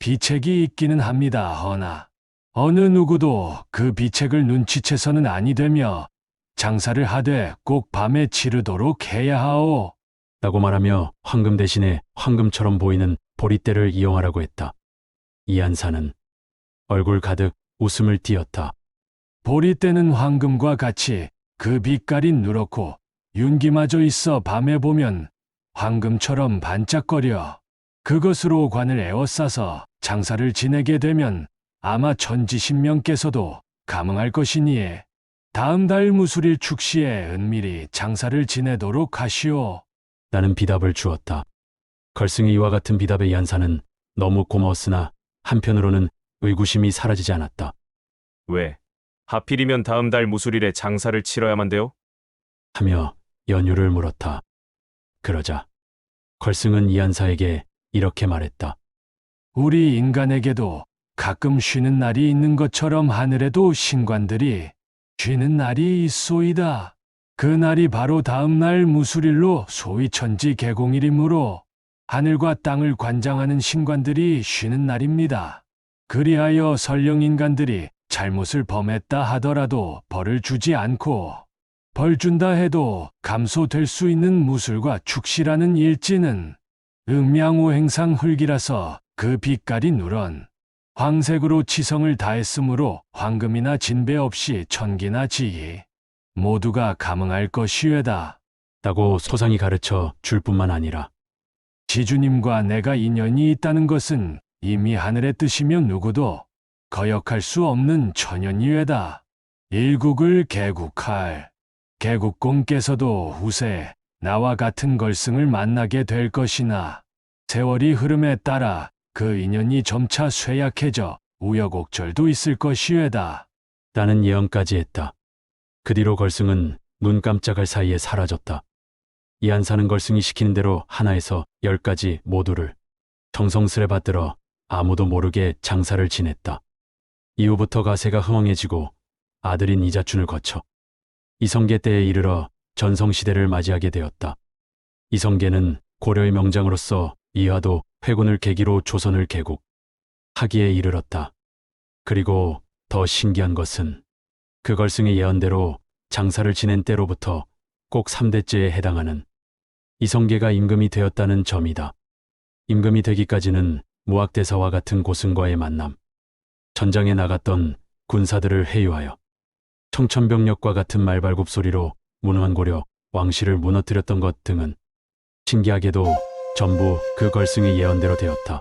비책이 있기는 합니다. 허나 어느 누구도 그 비책을 눈치채서는 아니 되며 장사를 하되 꼭 밤에 치르도록 해야 하오. 라고 말하며 황금 대신에 황금처럼 보이는 보리대를 이용하라고 했다. 이한사는 얼굴 가득 웃음을 띄었다. 보리대는 황금과 같이 그 빛깔이 누렇고 윤기마저 있어 밤에 보면 황금처럼 반짝거려. 그것으로 관을 에워싸서 장사를 지내게 되면 아마 천지신명께서도 감흥할 것이니에 다음 달 무술일 축시에 은밀히 장사를 지내도록 하시오. 나는 비답을 주었다. 걸승의 이와 같은 비답에 이한사는 너무 고마웠으나 한편으로는 의구심이 사라지지 않았다. 왜? 하필이면 다음 달 무술일에 장사를 치러야만 돼요? 하며 연유를 물었다. 그러자 걸승은 이한사에게 이렇게 말했다. 우리 인간에게도 가끔 쉬는 날이 있는 것처럼 하늘에도 신관들이 쉬는 날이 있소이다. 그 날이 바로 다음 날 무술일로 소위 천지 개공일이므로 하늘과 땅을 관장하는 신관들이 쉬는 날입니다. 그리하여 설령 인간들이 잘못을 범했다 하더라도 벌을 주지 않고 벌 준다 해도 감소될 수 있는 무술과 축시라는 일지는 음양오행상 흙이라서 그 빛깔이 누런 황색으로 치성을 다했으므로 황금이나 진배 없이 천기나 지희 모두가 감응할 것이외다. 라고 소상히 가르쳐 줄 뿐만 아니라 지주님과 내가 인연이 있다는 것은 이미 하늘의 뜻이며 누구도 거역할 수 없는 천연이외다. 일국을 개국할 개국공께서도 후세 나와 같은 걸승을 만나게 될 것이나 세월이 흐름에 따라 그 인연이 점차 쇠약해져 우여곡절도 있을 것이외다. 라는 예언까지 했다. 그 뒤로 걸승은 눈 깜짝할 사이에 사라졌다. 이한사는 걸승이 시키는 대로 하나에서 열까지 모두를 정성스레 받들어 아무도 모르게 장사를 지냈다. 이후부터 가세가 흥황해지고 아들인 이자춘을 거쳐 이성계 때에 이르러 전성시대를 맞이하게 되었다. 이성계는 고려의 명장으로서 이화도 회군을 계기로 조선을 개국 하기에 이르렀다. 그리고 더 신기한 것은 그 걸승의 예언대로 장사를 지낸 때로부터 꼭 3대째에 해당하는 이성계가 임금이 되었다는 점이다. 임금이 되기까지는 무학대사와 같은 고승과의 만남, 전장에 나갔던 군사들을 회유하여 청천벽력과 같은 말발굽 소리로 무능한 고려 왕실을 무너뜨렸던 것 등은 신기하게도 전부 그 걸승의 예언대로 되었다.